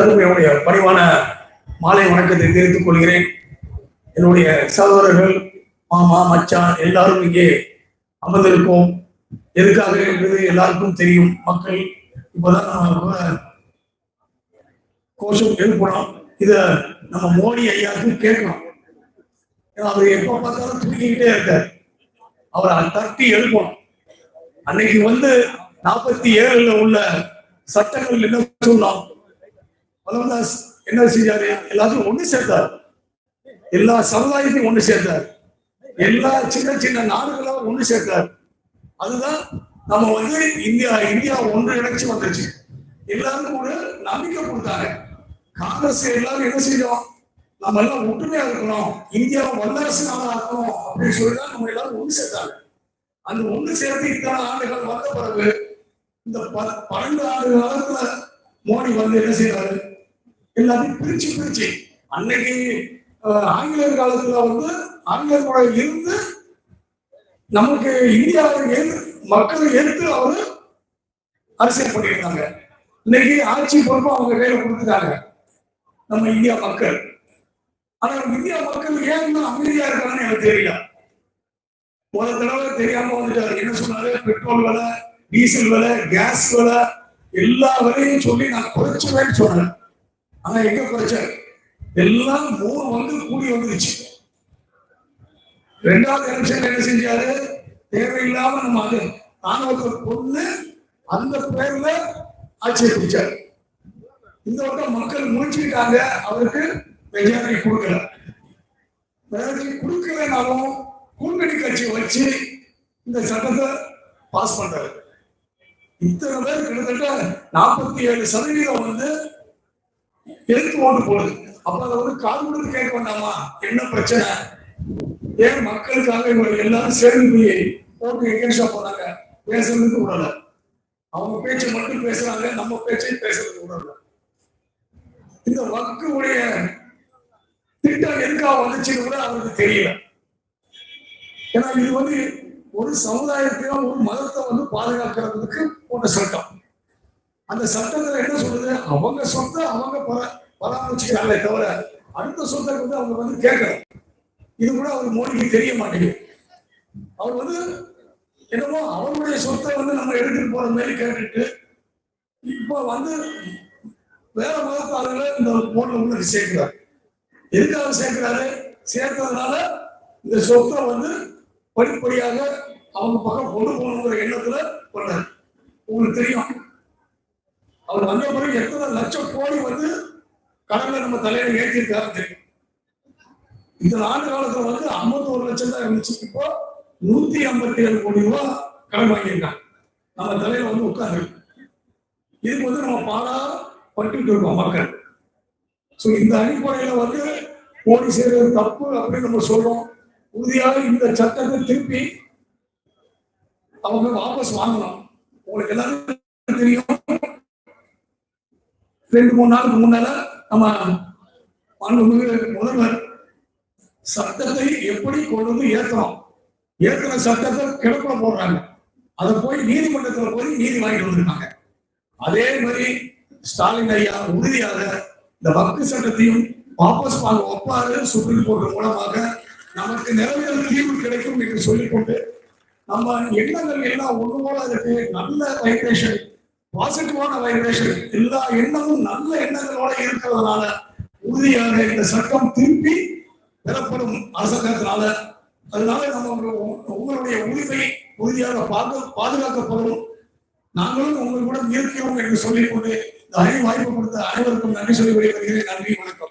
எல்லாருக்கும் என்னுடைய பணிவான மாலை வணக்கத்தை தெரிவித்துக் கொள்கிறேன். என்னுடைய சகோதரர்கள் மாமா மச்சான் எல்லாரும் இங்கே அமர்ந்திருக்கோம் எதுக்காக என்பது எல்லாருக்கும் தெரியும். மக்கள் இப்பதான் நம்ம கோஷம் எழுப்பணும் இத நம்ம மோடி ஐயாவுக்கு கேட்கணும். ஏன்னா அவர் எப்ப பார்த்தாலும் தூக்கிக்கிட்டே இருக்கார். அவரை தட்டி எழுப்பணும். அன்னைக்கு வந்து நாற்பத்தி ஏழுல உள்ள சட்டங்கள் என்ன சொன்னோம்? பலவதாஸ் என்ன செஞ்சாரு எல்லாத்தையும் ஒண்ணு சேர்த்தார். எல்லா சமுதாயத்தையும் ஒண்ணு சேர்த்தார். எல்லா சின்ன சின்ன நாடுகளும் ஒண்ணு சேர்த்தார். அதுதான் நம்ம வந்து இந்தியா இந்தியா ஒன்று இணைச்சு வந்துச்சு. எல்லாருக்கும் கூட நம்பிக்கை கொடுத்தாங்க. காங்கிரஸ் எல்லாரும் என்ன செய்யணும் நம்ம எல்லாம் ஒற்றுமையா இருக்கணும். இந்தியாவை வல்லரசு நாளா இருக்கணும் அப்படின்னு சொல்லி தான் நம்ம எல்லாரும் ஒண்ணு சேர்த்தாங்க. அந்த ஒண்ணு சேர்த்து இத்தனை ஆண்டுகள் வந்த பிறகு இந்த பன்னெண்டு ஆண்டு காலத்துல மோடி வந்து என்ன செய்யறாரு எல்லாத்தையும் பிரிச்சு பிரிச்சு. அன்னைக்கு ஆங்கிலேயர் காலத்துல வந்து ஆங்கிலேயர் கூட இருந்து நமக்கு இந்தியாவில் எதிர் மக்களை எதிர்த்து அவரு அரசியல் பண்ணியிருந்தாங்க இன்னைக்கு ஆட்சி பொறுப்பு அவங்க கையில கொடுத்துட்டாங்க. நம்ம இந்தியா மக்கள். ஆனா இந்தியா மக்கள் ஏன் இன்னும் அமைதியா இருக்காங்கன்னு எனக்கு தெரியல. முதல் தடவை தெரியாம வந்துட்டாரு. என்ன சொன்னாரு? பெட்ரோல் விலை டீசல் விலை கேஸ் விலை எல்லா விலையும் சொல்லி நான் குறைச்சுவேன்னு சொன்னேன். ஆனா எங்க குறைச்சார் எல்லாம் மூணு வந்து கூடி வந்துருச்சு. ரெண்டாவது எலெக்ஷன் என்ன செஞ்சாரு? தேவையில்லாம நம்ம அது ராணுவத்தை கொண்டு அந்த பேர்ல ஆட்சியை பிடிச்சார். இந்த வருடம் மக்கள் முடிச்சுக்கிட்டாங்க அவருக்கு மெஜாரிட்டி கொடுக்கல. மெஜாரிட்டி கொடுக்கலனாலும் கூட்டணி கட்சி வச்சு இந்த சட்டத்தை பாஸ் பண்றாரு. இத்தனை பேர் கிட்டத்தட்ட நாற்பத்தி ஏழு சதவீதம் வந்து எதுக்கு ஓட்டு போடுது. அப்ப அதை வந்து காது கொடுத்து கேட்க வேண்டாமா? என்ன பிரச்சனை? ஏன் மக்களுக்காக இவங்க எல்லாரும் சேர்ந்து போய் ஓட்டு எகேன்ஸ்டா போனாங்க? பேசுறதுக்கு விடல அவங்க பேச்சை மட்டும் பேசுறாங்க நம்ம பேச்சையும் பேசுறதுக்கு விடல இந்த வக்குடைய திட்டம் எதுக்காக வந்துச்சுன்னு கூட அவருக்கு தெரியல. ஏன்னா இது வந்து ஒரு சமுதாயத்தையும் ஒரு மதத்தை வந்து பாதுகாக்கிறதுக்கு போட்ட சட்டம். அந்த சட்டத்துல என்ன சொல்றது? அவங்க சொத்தை அவங்க பராமரிச்சுக்கிறாங்களே தவிர அடுத்த சொத்தை வந்து அவங்க வந்து கேட்கல. இது கூட அவர் மோடிக்கு தெரிய மாட்டேங்குது. அவர் வந்து என்னமோ அவருடைய சொத்தை வந்து நம்ம எடுத்துட்டு போற மாதிரி கேட்டுட்டு இப்போ வந்து வேற மதத்தாளர்களை இந்த போர்டில் உள்ள சேர்க்கிறார். எதுக்காக சேர்க்கிறாரு? சேர்த்ததுனால இந்த சொத்தை வந்து படிப்படியாக அவங்க பக்கம் கொண்டு போகணுங்கிற எண்ணத்துல பண்ணாரு உங்களுக்கு தெரியும் அவர் வந்த பிறகு எத்தனை லட்சம் கோடி வந்து கடன்ல நம்ம தலையில ஏற்றிருக்காரு தெரியும்? இந்த ஆண்டு காலத்துல வந்து 51 லட்சம் தான் இருந்துச்சு. இப்போ நூத்தி ஐம்பத்தி ஏழு கோடி ரூபாய் கடன் வாங்கியிருக்காங்க. நம்ம தலையில வந்து உட்கார்ந்து இதுக்கு வந்து நம்ம பாடா பட்டுட்டு இருக்கோம் மக்கள். ஸோ இந்த அடிப்படையில வந்து போலீஸ் செய்யறது தப்பு அப்படின்னு நம்ம சொல்றோம். உறுதியாக இந்த சட்டத்தை திருப்பி அவங்க வாபஸ் வாங்கலாம் உங்களுக்கு எல்லாருக்கும் தெரியும். ரெண்டு மூணு நாளுக்கு முன்னால நம்ம மாண்புமிகு முதல்வர் சட்டத்தை எப்படி கொண்டு வந்து ஏற்றுறோம் ஏத்துற சட்டத்தை கிடப்பில போடுறாங்க. அதை போய் நீதிமன்றத்தில் போய் நீதி வாங்கிட்டு வந்திருக்காங்க. அதே மாதிரி ஸ்டாலின் ஐயா உறுதியாக இந்த வக்கு சட்டத்தையும் வாபஸ் வாங்க ஒப்பாறு சுப்ரீம் கோர்ட் மூலமாக நமக்கு நிறைய தீர்வு கிடைக்கும் என்று சொல்லிக்கொண்டு நம்ம எண்ணங்கள் எல்லாம் ஒன்று போல இருக்கு. நல்ல வைப்ரேஷன் பாசிட்டிவான வைப்ரேஷன் எல்லா எண்ணமும் நல்ல எண்ணங்களோட இருக்கிறதுனால உறுதியாக இந்த சட்டம் திருப்பி பெறப்படும் அரசாங்கத்தினால. அதனால நம்ம உங்களுடைய உரிமை உறுதியாக பாது பாதுகாக்கப்படும். நாங்களும் உங்கள் கூட இருக்கிறோம் என்று சொல்லிக்கொண்டு இந்த அறிவு வாய்ப்பு கொடுத்த அனைவருக்கும் நன்றி சொல்லி வருகிறேன் நன்றி வணக்கம்.